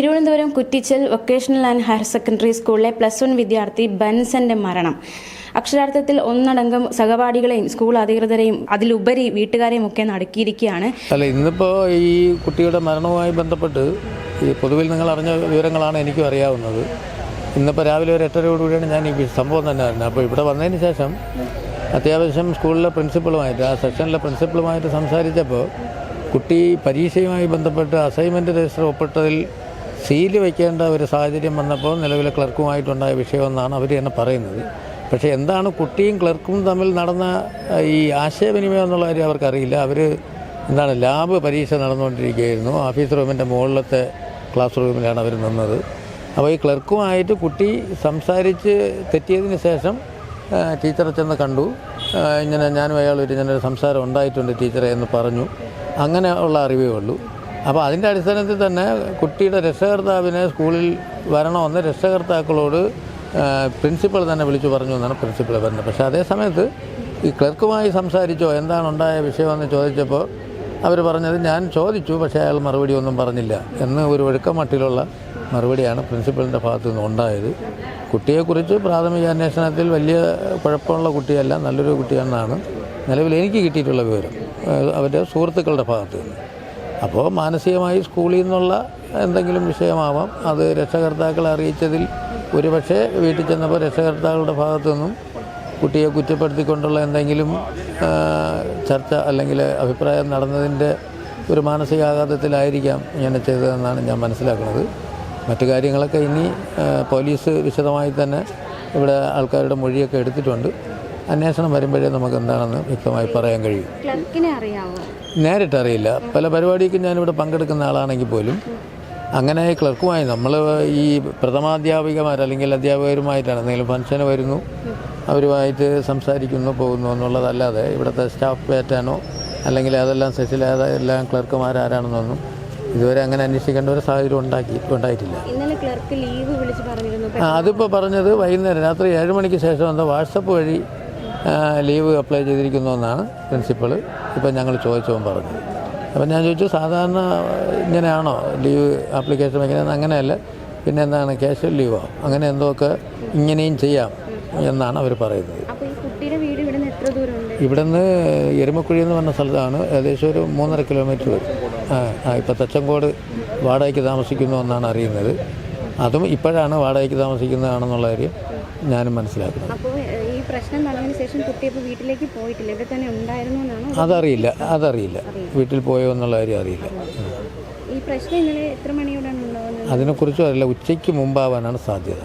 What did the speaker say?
Thiruvananthapuram Kuttichal vocational and higher secondary സ്കൂളിലെ plus one വിദ്യാർത്ഥി ബൻസന്റെ മരണം. അക്ഷരാർത്ഥത്തിൽ ഒന്നടങ്കം സഹപാഠികളെയും സ്കൂൾ അധികൃതരെയും അതിലുപരി വീട്ടുകാരെയും ഒക്കെ നടുക്കിയിരിക്കുകയാണ്. അല്ല ഇന്നിപ്പോൾ ഈ കുട്ടിയുടെ മരണവുമായി ബന്ധപ്പെട്ട് ഈ പൊതുവിൽ നിങ്ങൾ അറിഞ്ഞ വിവരങ്ങളാണ് എനിക്കും അറിയാവുന്നത്. ഇന്നിപ്പോൾ രാവിലെ ഒരു എട്ടരയോടുകൂടിയാണ് ഞാൻ ഈ സംഭവം തന്നെ അറിഞ്ഞത്. അപ്പോൾ ഇവിടെ വന്നതിന് ശേഷം അത്യാവശ്യം സ്കൂളിലെ പ്രിൻസിപ്പളുമായിട്ട് ആ സെക്ഷനിലെ പ്രിൻസിപ്പളുമായിട്ട് സംസാരിച്ചപ്പോൾ കുട്ടി പരീക്ഷയുമായി ബന്ധപ്പെട്ട് അസൈൻമെന്റ് രജിസ്റ്റർ ഒപ്പിട്ടതിൽ സീൽ വയ്ക്കേണ്ട ഒരു സാഹചര്യം വന്നപ്പോൾ നിലവിലെ ക്ലർക്കുമായിട്ടുണ്ടായ വിഷയമെന്നാണ് അവർ തന്നെ പറയുന്നത്. പക്ഷേ എന്താണ് കുട്ടിയും ക്ലർക്കും തമ്മിൽ നടന്ന ഈ ആശയവിനിമയം എന്നുള്ള കാര്യം അവർക്കറിയില്ല. അവർ എന്താണ് ലാബ് പരീക്ഷ നടന്നുകൊണ്ടിരിക്കുകയായിരുന്നു. ഓഫീസ് റൂമിന്റെ മുകളിലത്തെ ക്ലാസ് റൂമിലാണ് അവർ നിന്നത്. അപ്പോൾ ഈ ക്ലർക്കുമായിട്ട് കുട്ടി സംസാരിച്ച് തെറ്റിയതിന് ശേഷം ടീച്ചറെ ചെന്ന് കണ്ടു. ഇങ്ങനെ ഞാനും അയാളൊരു ഇങ്ങനെ ഒരു സംസാരം ഉണ്ടായിട്ടുണ്ട് ടീച്ചറെ എന്ന് പറഞ്ഞു. അങ്ങനെ ഉള്ള അറിവേ ഉള്ളൂ. അപ്പോൾ അതിന്റെ അടിസ്ഥാനത്തിൽ തന്നെ കുട്ടിയുടെ രക്ഷകർത്താവിനെ സ്കൂളിൽ വരണമെന്ന് രക്ഷകർത്താക്കളോട് പ്രിൻസിപ്പൾ തന്നെ വിളിച്ചു പറഞ്ഞു എന്നാണ് പ്രിൻസിപ്പൾ പറഞ്ഞത്. പക്ഷേ അതേ സമയത്ത് ഈ ക്ലർക്കുമായി സംസാരിച്ചോ എന്താണ് ഉണ്ടായ വിഷയമെന്ന് ചോദിച്ചപ്പോൾ അവർ പറഞ്ഞത് ഞാൻ ചോദിച്ചു പക്ഷേ അയാൾ മറുപടി ഒന്നും പറഞ്ഞില്ല എന്ന് ഒരു ഒഴുക്കമട്ടിലുള്ള മറുപടിയാണ് പ്രിൻസിപ്പലിന്റെ ഭാഗത്തു നിന്ന് ഉണ്ടായത്. കുട്ടിയെക്കുറിച്ച് പ്രാഥമിക അന്വേഷണത്തിൽ വലിയ കുഴപ്പമുള്ള കുട്ടിയല്ല നല്ലൊരു കുട്ടിയെന്നാണ് നിലവിൽ എനിക്ക് കിട്ടിയിട്ടുള്ള വിവരം. അവരുടെ സുഹൃത്തുക്കളുടെ ഭാഗത്തു നിന്ന്. അപ്പോൾ മാനസികമായി സ്കൂളിൽ നിന്നുള്ള എന്തെങ്കിലും വിഷയമാവാം. അത് രക്ഷകർത്താക്കളെ അറിയിച്ചതിൽ ഒരുപക്ഷെ വീട്ടിൽ ചെന്നപ്പോൾ രക്ഷകർത്താക്കളുടെ ഭാഗത്തു നിന്നും കുട്ടിയെ കുറ്റപ്പെടുത്തിക്കൊണ്ടുള്ള എന്തെങ്കിലും ചർച്ച അല്ലെങ്കിൽ അഭിപ്രായം നടന്നതിന്റെ ഒരു മാനസികാഘാതത്തിലായിരിക്കാം ഇങ്ങനെ ചെയ്തതെന്നാണ് ഞാൻ മനസ്സിലാക്കുന്നത്. മറ്റു കാര്യങ്ങളൊക്കെ ഇനി പോലീസ് വിശദമായി തന്നെ ഇവിടെ ആൾക്കാരുടെ മൊഴിയൊക്കെ എടുത്തിട്ടുണ്ട്. അന്വേഷണം വരുമ്പോഴേ നമുക്ക് എന്താണെന്ന് വ്യക്തമായി പറയാൻ കഴിയും. അറിയാവോ? നേരിട്ടറിയില്ല പല പരിപാടിക്കും ഞാനിവിടെ പങ്കെടുക്കുന്ന ആളാണെങ്കിൽ പോലും അങ്ങനെ ക്ലർക്കുമായി നമ്മൾ ഈ പ്രഥമാധ്യാപികമാർ അല്ലെങ്കിൽ അധ്യാപകരുമായിട്ടാണ് എന്തെങ്കിലും ഫംഗ്ഷന് വരുന്നു അവരുമായിട്ട് സംസാരിക്കുന്നു പോകുന്നു എന്നുള്ളതല്ലാതെ ഇവിടുത്തെ സ്റ്റാഫ് പേറ്റാനോ അല്ലെങ്കിൽ അതെല്ലാം സെറ്റിൽ എല്ലാം ക്ലർക്കുമാരാരാണെന്നൊന്നും ഇതുവരെ അങ്ങനെ അന്വേഷിക്കേണ്ട ഒരു സാഹചര്യം ഉണ്ടാക്കി ഉണ്ടായിട്ടില്ല. ഇന്നലെ ക്ലർക്ക് ലീവ് വിളിച്ച് പറഞ്ഞിരുന്നു. ആ, അതിപ്പോൾ പറഞ്ഞത് വൈകുന്നേരം രാത്രി ഏഴ് മണിക്ക് ശേഷം എന്താ വാട്സപ്പ് വഴി ലീവ് അപ്ലൈ ചെയ്തിരിക്കുന്നു എന്നാണ് പ്രിൻസിപ്പൾ ഇപ്പം ഞങ്ങൾ ചോദിച്ചവൻ പറഞ്ഞത് അപ്പം ഞാൻ ചോദിച്ചു സാധാരണ ഇങ്ങനെയാണോ ലീവ് ആപ്ലിക്കേഷൻ വയ്ക്കുന്നത് അങ്ങനെയല്ല. പിന്നെ എന്താണ് ക്യാഷ്വൽ ലീവോ അങ്ങനെ എന്തൊക്കെ ഇങ്ങനെയും ചെയ്യാം എന്നാണ് അവർ പറയുന്നത്. ഇവിടുന്ന് എരുമക്കുഴി എന്ന് പറഞ്ഞ സ്ഥലത്താണ് ഏകദേശം ഒരു മൂന്നര കിലോമീറ്റർ വരും. ആ ഇപ്പം തച്ചങ്കോട് വാടകയ്ക്ക് താമസിക്കുന്നു എന്നാണ് അറിയുന്നത്. അതും ഇപ്പോഴാണ് വാടകയ്ക്ക് താമസിക്കുന്നതാണെന്നുള്ള കാര്യം ഞാനും മനസ്സിലാക്കുന്നത്. പ്രശ്നം നടന്നതിന് ശേഷം കുട്ടി അപ്പോൾ വീട്ടിലേക്ക് പോയിട്ടില്ല. ഇവിടെ തന്നെ ഉണ്ടായിരുന്നു എന്നാണ് അതറിയില്ല അതറിയില്ല. വീട്ടിൽ പോയോ എന്നുള്ള കാര്യം അറിയില്ല. ഈ പ്രശ്നം ഇന്നലെ എത്ര മണിയോടാണ് ഉണ്ടാവുന്നത് അതിനെക്കുറിച്ചും അറിയില്ല. ഉച്ചയ്ക്ക് മുമ്പാവാനാണ് സാധ്യത.